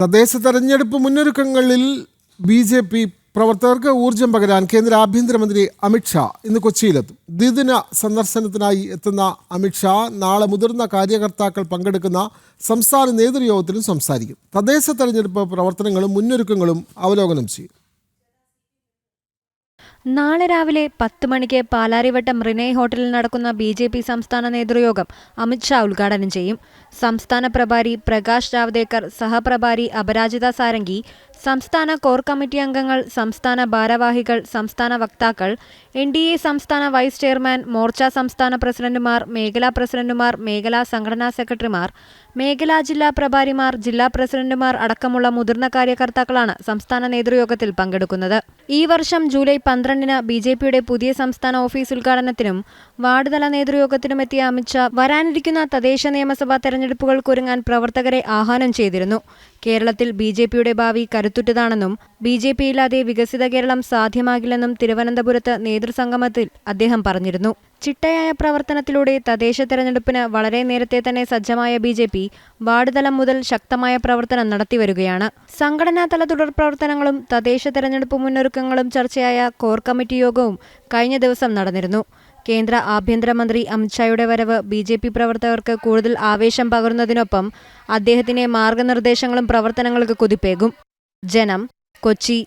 തദ്ദേശ തെരഞ്ഞെടുപ്പ് മുന്നൊരുക്കങ്ങളിൽ B J P പ്രവർത്തകർക്ക് ഊർജം പകരാൻ കേന്ദ്ര ആഭ്യന്തരമന്ത്രി അമിത്ഷാ ഇന്ന് കൊച്ചിയിലെത്തും. ദ്വിദിന സന്ദർശനത്തിനായി എത്തുന്ന അമിത്ഷാ നാളെ മുതിർന്ന കാര്യകർത്താക്കൾ പങ്കെടുക്കുന്ന സംസ്ഥാന നേതൃയോഗത്തിലും സംസാരിക്കും. തദ്ദേശ തെരഞ്ഞെടുപ്പ് പ്രവർത്തനങ്ങളും മുന്നൊരുക്കങ്ങളും അവലോകനം ചെയ്യും. നാളെ രാവിലെ പത്ത് മണിക്ക് പാലാരിവട്ടം റിനേ ഹോട്ടലിൽ നടക്കുന്ന ബി ജെ പി സംസ്ഥാന നേതൃയോഗം അമിത്ഷാ ഉദ്ഘാടനം ചെയ്യും. സംസ്ഥാന പ്രഭാരി പ്രകാശ് ജാവ്ദേക്കർ സഹപ്രഭാരി അപരാജിത സാരംഗി സംസ്ഥാന കോർ കമ്മിറ്റി അംഗങ്ങൾ സംസ്ഥാന ഭാരവാഹികൾ സംസ്ഥാന വക്താക്കൾ എൻ ഡി എ സംസ്ഥാന വൈസ് ചെയർമാൻ മോർച്ച സംസ്ഥാന പ്രസിഡന്റുമാർ മേഖലാ പ്രസിഡന്റുമാർ മേഖലാ സംഘടനാ സെക്രട്ടറിമാർ മേഖലാ ജില്ലാ പ്രഭാരിമാർ ജില്ലാ പ്രസിഡന്റുമാർ അടക്കമുള്ള മുതിർന്ന കാര്യകർത്താക്കളാണ് സംസ്ഥാന നേതൃയോഗത്തിൽ പങ്കെടുക്കുന്നത്. ഈ വർഷം ജൂലൈ പന്ത്രണ്ടിന് ബി ജെ പിയുടെ പുതിയ സംസ്ഥാന ഓഫീസ് ഉദ്ഘാടനത്തിനും വാർഡ് തല നേതൃയോഗത്തിനും എത്തിയ അമിത്ഷാ വരാനിരിക്കുന്ന തദ്ദേശ നിയമസഭാ തെരഞ്ഞെടുപ്പുകൾക്കൊരുങ്ങാൻ പ്രവർത്തകരെ ആഹ്വാനം ചെയ്തിരുന്നു. കേരളത്തിൽ ബി ജെ പിയുടെ ഭാവി കരുത്തുറ്റതാണെന്നും ബി ജെ പി ഇല്ലാതെ വികസിത കേരളം സാധ്യമാകില്ലെന്നും തിരുവനന്തപുരത്ത് നേതൃസംഗമത്തിൽ അദ്ദേഹം പറഞ്ഞിരുന്നു. ചിട്ടയായ പ്രവർത്തനത്തിലൂടെ തദ്ദേശ തെരഞ്ഞെടുപ്പിന് വളരെ നേരത്തെ തന്നെ സജ്ജമായ ബി ജെ പി വാർഡ് തലം മുതൽ ശക്തമായ പ്രവർത്തനം നടത്തിവരികയാണ്. സംഘടനാതല തുടർ പ്രവർത്തനങ്ങളും തദ്ദേശ തെരഞ്ഞെടുപ്പ് മുന്നൊരുക്കങ്ങളും ചർച്ചയായ കോർ കമ്മിറ്റി യോഗവും കഴിഞ്ഞ ദിവസം നടന്നിരുന്നു. കേന്ദ്ര ആഭ്യന്തരമന്ത്രി അമിത്ഷായുടെ വരവ് ബി ജെ പി പ്രവർത്തകർക്ക് കൂടുതൽ ആവേശം പകരുന്നതിനൊപ്പം അദ്ദേഹത്തിന്റെ മാർഗനിർദ്ദേശങ്ങളും പ്രവർത്തനങ്ങൾക്ക് കുതിപ്പേകും. ജനം കൊച്ചി.